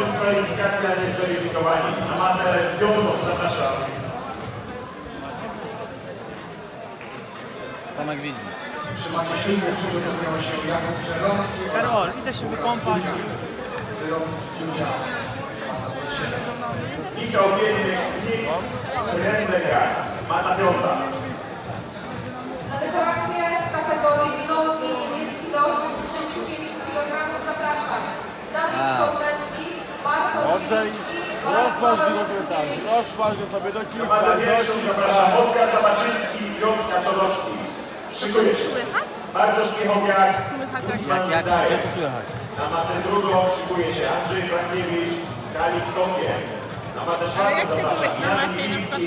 dyskwalifikacja niezweryfikowani. Na matę piątą zapraszam. Tomek widzi. Przy macie siódmej przygotowują się Jakub Żeromski Karol, idę się wykąpać. Żeromski Wojciech. Michał Bieniek, Nick Rendegas. Mata Bartosz i oraz rozważ go sobie tam, Kupiewicz. rozważ go sobie, Na dociskaj, dociskaj. Oskar Tabaczyński i Piotr Kaczorowski. Szykuje się. Bartosz Miechowiak, Guzman Jak Daje. Na matę drugą szykuje się Andrzej Frankiewicz, Dalik Kopie. Na matę czwartą zapraszam Jan Lipiński,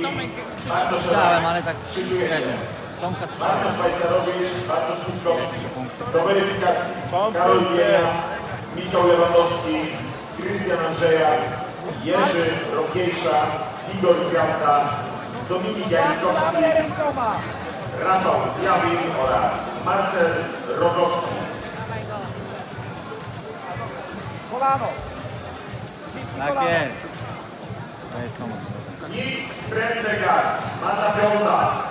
Bardzo Słyszałem, ale tak Szykuje się. średnio. Tomka słyszałem. Bartosz Wajcerowicz, Bartosz Puszkowski. Do weryfikacji. Karol Bienia, Michał Lewandowski, Krystian Andrzejak, Jerzy Rokiejsza, Igor Gwiazda, Dominik Janikowski, Rafał Zjawin oraz Marcel Rogowski. Tak jest. To jest Tomek. Nick Prendergast, Mata Piąta.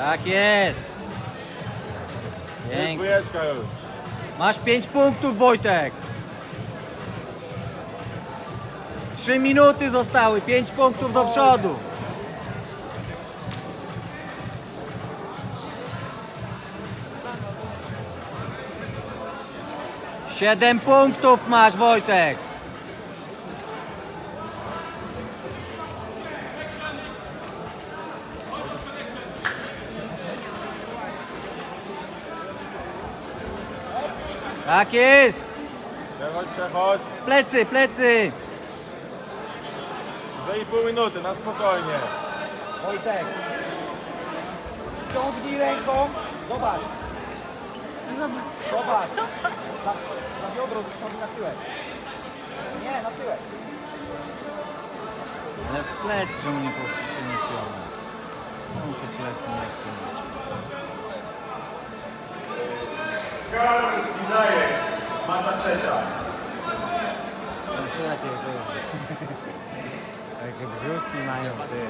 Tak jest. Pięknie. Dwójeczka już. Masz 5 punktów, Wojtek. 3 minuty zostały, 5 punktów do przodu. Siedem punktów masz, Wojtek. Tak jest. Przechodź, przechodź. Plecy, plecy. 2,5 minuty, na spokojnie. Wojtek. Ściągnij ręką. Zobacz. Zobacz. Zobacz. Za, za biodro ściągnij na tyłek. Nie, na tyłek. Ale w plecy, że mu nie poszło się nie Trzecia. No jakie to Takie brzuszki mają ty.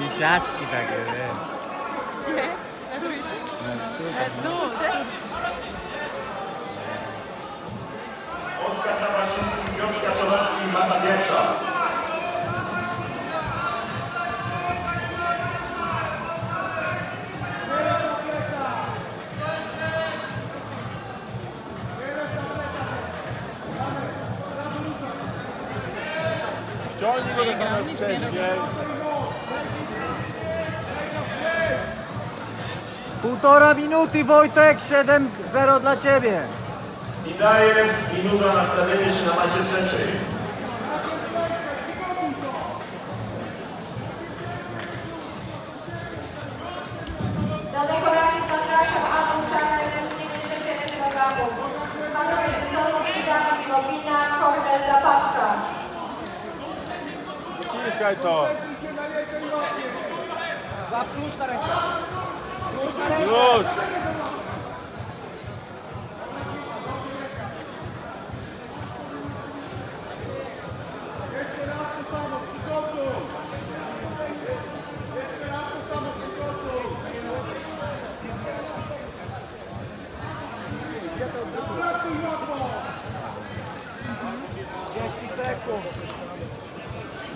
Misiaczki takie, wiesz. Nie? Na trójce? No, tutaj. Ściągnij go samo jak wcześniej. Półtora minuty Wojtek, 7-0 dla Ciebie. Widajew, minuta na stawienie się na macie trzeciej. Dociskaj to. Złap klucz na rękę. Klucz na rękę. Klucz.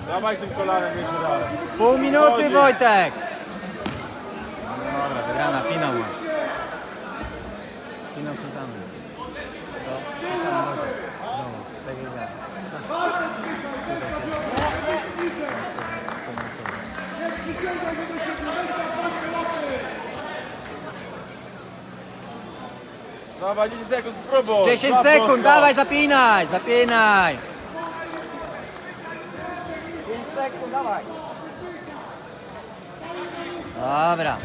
Dawaj tym kolanem jeszcze raz. Pół minuty. Wojtek. No dobra, wygrana, finał masz. Finał ja. Dawaj, 10 sekund, spróbuj. 10 Dwa sekund, dawaj, zapinaj, zapinaj. Jackson, dá vai. Dobra.